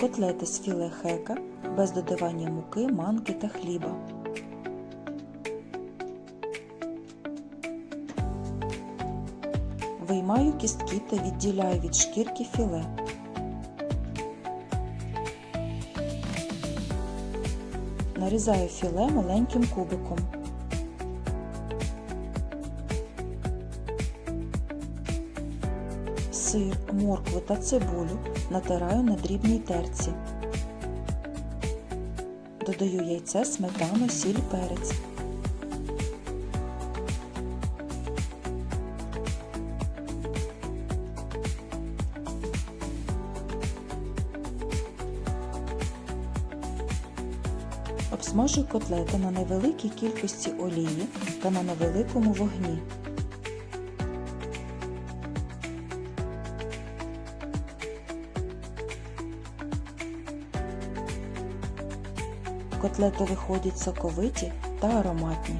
Котлети з філе хека без додавання муки, манки та хліба. Виймаю кістки та відділяю від шкірки філе. Нарізаю філе маленьким кубиком. Сир, моркву та цибулю натираю на дрібній терці. Додаю яйце, сметану, сіль, перець. Обсмажую котлети на невеликій кількості олії та на невеликому вогні. Котлети виходять соковиті та ароматні.